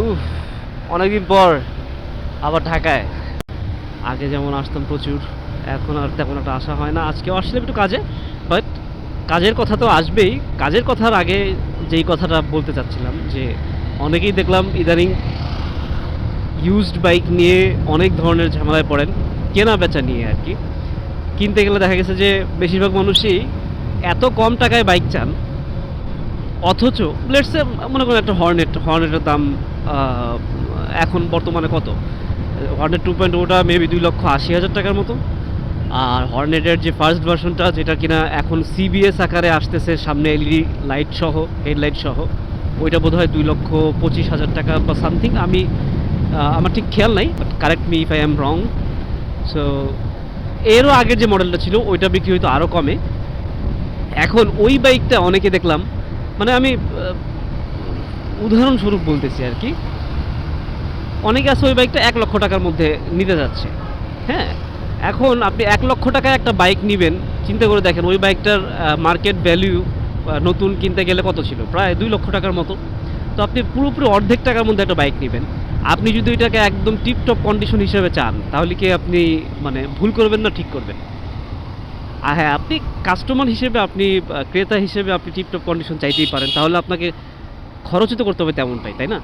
উফ, অনেকদিন পর আবার ঢাকায়। আগে যেমন আসতাম প্রচুর, এখন আর তেমন একটা আসা হয় না। আজকে আসলে একটু কাজে বাট কাজের কথা তো আসবেই। কাজের কথার আগে যেই কথাটা বলতে চাচ্ছিলাম, যে অনেকেই দেখলাম ইদানিং ইউজড বাইক নিয়ে অনেক ধরনের ঝামেলায় পড়েন, কেনা বেচা নিয়ে আর কি। কিনতে গেলে দেখা গেছে যে বেশিরভাগ মানুষই এত কম টাকায় বাইক চান অথচ লেটসে মনে করেন একটা হর্নেট হর্নেটের দাম এখন বর্তমানে কত? হর্নেট টু পয়েন্ট ওটা মেবি দুই লক্ষ আশি হাজার টাকার মতো। আর হর্নেটের যে ফার্স্ট ভার্সনটা যেটা কিনা এখন সিবিএস আকারে আসতেছে, সামনে এলইডি লাইট সহ হেডলাইট সহ, ওইটা বোধ হয় দুই লক্ষ পঁচিশ হাজার টাকা বা সামথিং আমি আমার ঠিক খেয়াল নাই but correct me if I am wrong so এরও আগের যে মডেলটা ছিল, ওইটা বিক্রি হয়তো আরও কমে। এখন ওই বাইকটা অনেকে দেখলাম মানে আমি উদাহরণস্বরূপ বলতেছি আর কি। অনেকে আছে ওই বাইকটা এক লক্ষ টাকার মধ্যে নিতে যাচ্ছে। হ্যাঁ? এখন আপনি এক লক্ষ টাকায় একটা বাইক নেবেন, চিন্তা করে দেখেন ওই বাইকটার মার্কেট ভ্যালু নতুন কিনতে গেলে কত ছিল? প্রায় দুই লক্ষ টাকার মতো। তো আপনি পুরোপুরি অর্ধেক টাকার মধ্যে একটা বাইক নেবেন। আপনি যদি ওইটাকে একদম টিপটপ কন্ডিশন হিসেবে চান, তাহলে কি আপনি মানে ভুল করবেন না ঠিক করবেন? হ্যাঁ আপনি কাস্টমার হিসেবে আপনি ক্রেতা হিসেবে আপনি টিপটপ কন্ডিশন চাইতেই পারেন। তাহলে আপনাকে খরচও তো করতে হবে তেমনটাই, তাই না?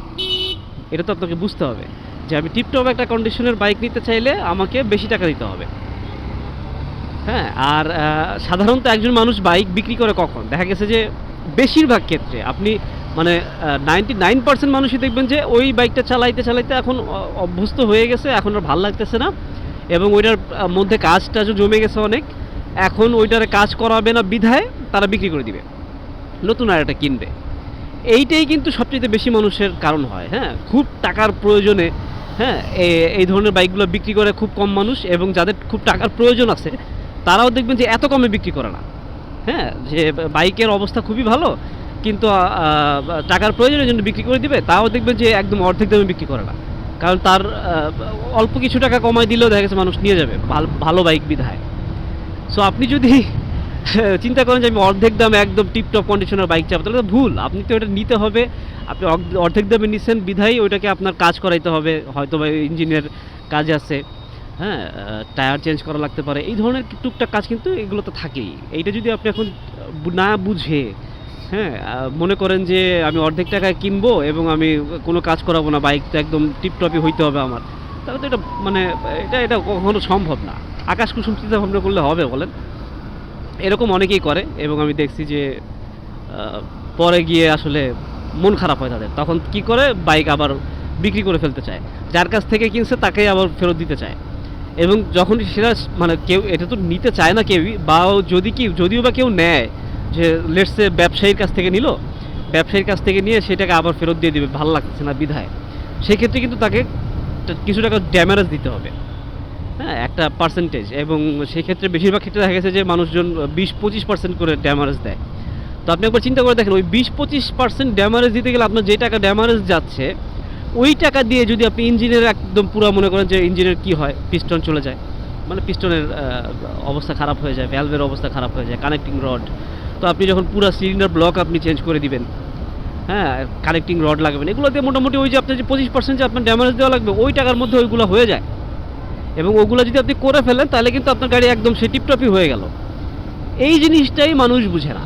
এটা তো আপনাকে বুঝতে হবে যে আমি টিপটপ একটা কন্ডিশনের বাইক নিতে চাইলে আমাকে বেশি টাকা দিতে হবে। হ্যাঁ আর সাধারণত একজন মানুষ বাইক বিক্রি করে কখন? দেখা গেছে যে বেশিরভাগ ক্ষেত্রে আপনি মানে নাইনটি নাইন পার্সেন্ট মানুষই দেখবেন যে ওই বাইকটা চালাইতে চালাইতে এখন অভ্যস্ত হয়ে গেছে, এখন আর ভালো লাগতেছে না এবং ওইটার মধ্যে কাজ টাজও জমে গেছে অনেক। এখন ওইটার কাজ করাবে না বিধায় তারা বিক্রি করে দিবে। নতুন আর একটা কিনবে। এইটাই কিন্তু সবচেয়ে বেশি মানুষের কারণ হয় হ্যাঁ? খুব টাকার প্রয়োজনে হ্যাঁ? এই ধরনের বাইকগুলো বিক্রি করে খুব কম মানুষ এবং যাদের খুব টাকার প্রয়োজন আছে, তারাও দেখবেন যে এত কমে বিক্রি করে না। হ্যাঁ? যে বাইকের অবস্থা খুবই ভালো, কিন্তু টাকার প্রয়োজনের জন্য বিক্রি করে দিবে, তাও দেখবেন যে একদম অর্ধেক দামে বিক্রি করে না। কারণ তার অল্প কিছু টাকা কমায় দিলেও দেখা গেছে মানুষ নিয়ে যাবে, ভাল- ভালো বাইক বিধায়। সো আপনি যদি চিন্তা করেন যে আমি অর্ধেক দামে একদম টিপটপ কন্ডিশনের বাইক চাপাবো তাহলে ভুল। আপনি তো এটা নিতে হবে। আপনি অর্ধেক দামে নিচ্ছেন বিধায় ওইটাকে আপনার কাজ করাইতে হবে। হয়তো বা ইঞ্জিনের কাজ আছে। হ্যাঁ টায়ার চেঞ্জ করা লাগতে পারে। এই ধরনের টুকটাক কাজ কিন্তু এগুলো তো থাকেই। এইটা যদি আপনি এখন না বুঝে হ্যাঁ মনে করেন যে আমি অর্ধেক টাকায় কিনবো এবং আমি কোনো কাজ করাবো না বাইক তো একদম টিপটপই হইতে হবে আমার। তাহলে তো এটা মানে এটা এটা কখনো সম্ভব না। আকাশ কুসুম চিন্তা ভাবনা করলে হবে বলেন। এরকম অনেকেই করে এবং আমি দেখছি যে পরে গিয়ে আসলে মন খারাপ হয় তাদের। তখন কি করে? বাইক আবার বিক্রি করে ফেলতে চায়। যার কাছ থেকে কিনছে তাকেই আবার ফেরত দিতে চায়। এবং যখন সেটা মানে কেউ, এটা তো নিতে চায় না কেউই, বা যদি কি যদিও বা কেউ নেয়, যে লেটসে ব্যবসায়ীর কাছ থেকে নিল, ব্যবসায়ীর কাছ থেকে নিয়ে সেটাকে আবার ফেরত দিয়ে দিবে, ভালো লাগছে না, বিধায়। সেক্ষেত্রে কিন্তু তাকে কিছু টাকা ড্যামেজ দিতে হবে। হ্যাঁ একটা পার্সেন্টেজ এবং সেক্ষেত্রে বেশিরভাগ ক্ষেত্রে দেখা গেছে যে মানুষজন বিশ পঁচিশ পার্সেন্ট করে ড্যামারেজ দেয়। তো আপনি একবার চিন্তা করে দেখেন, ওই বিশ পঁচিশ পার্সেন্ট ড্যামারেজ দিতে গেলে আপনার যে টাকা ড্যামারেজ যাচ্ছে, ওই টাকা দিয়ে যদি আপনি ইঞ্জিনের একদম পুরো মনে করেন যে ইঞ্জিনের কি হয় পিস্টন চলে যায়। মানে পিস্টনের অবস্থা খারাপ হয়ে যায় ভ্যালভের অবস্থা খারাপ হয়ে যায় কানেক্টিং রড তো আপনি যখন পুরো সিলিন্ডার ব্লক আপনি চেঞ্জ করে দিবেন হ্যাঁ কানেক্টিং রড লাগবে লাগবেন এগুলোতে মোটামুটি ওই যে আপনার যে পঁচিশ পার্সেন্ট যে আপনার ড্যামেজ দেওয়া লাগবে, ওই টাকার মধ্যে ওইগুলো হয়ে যায়। এবং ওগুলো যদি আপনি করে ফেলেন, তাহলে কিন্তু আপনার গাড়ি একদম সে টিপটপই হয়ে গেল। এই জিনিসটাই মানুষ বুঝে না।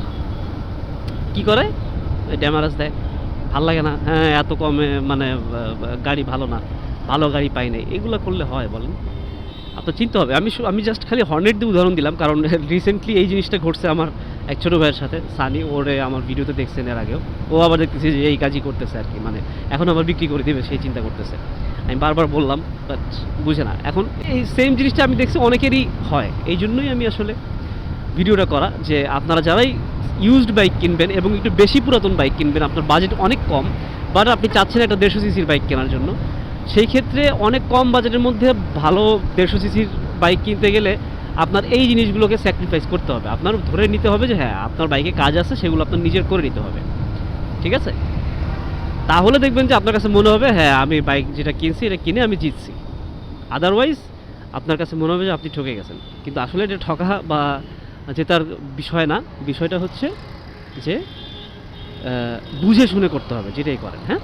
কি করে? ড্যামারেজ দেয়। ভালো লাগে না। হ্যাঁ এত কমে মানে গাড়ি ভালো না। ভালো গাড়ি পাই নাই। এগুলো করলে হয়, বলেন। আপনার চিনতে হবে। আমি আমি জাস্ট খালি হর্নেট দিয়ে উদাহরণ দিলাম, কারণ রিসেন্টলি এই জিনিসটা ঘটছে আমার এক ছোটো ভাইয়ের সাথে। সানি ওরে আমার ভিডিওতে দেখছেন এর আগেও। ও আবার দেখতেছি যে এই কাজই করতেছে আর কি মানে এখন আবার বিক্রি করে দেবে, সেই চিন্তা করতেছে। আমি বারবার বললাম বাট বুঝে না। এখন এই সেম জিনিসটা আমি দেখছি অনেকেরই হয়। এই জন্যই আমি আসলে ভিডিওটা করা, যে আপনারা যারাই ইউজড বাইক কিনবেন এবং একটু বেশি পুরাতন বাইক কিনবেন, আপনার বাজেট অনেক কম বাট আপনি চাচ্ছেন একটা দেড়শো সিসির বাইক কেনার জন্য। সেই ক্ষেত্রে অনেক কম বাজেটের মধ্যে ভালো দেড়শো সিসির বাইক কিনতে গেলে আপনার এই জিনিসগুলোকে স্যাক্রিফাইস করতে হবে। আপনার ধরে নিতে হবে যে হ্যাঁ আপনার বাইকে কাজ আছে, সেগুলো আপনার নিজের করে নিতে হবে। ঠিক আছে? তাহলে দেখবেন যে আপনার কাছে মনে হবে হ্যাঁ আমি বাইক যেটা কিনছি, এটা কিনে আমি জিতছি। আদারওয়াইজ আপনার কাছে মনে হবে যে আপনি ঠকে গেছেন। কিন্তু আসলে এটা ঠকা বা জেতার বিষয় না। বিষয়টা হচ্ছে যে বুঝে শুনে করতে হবে, যেটাই করেন হ্যাঁ?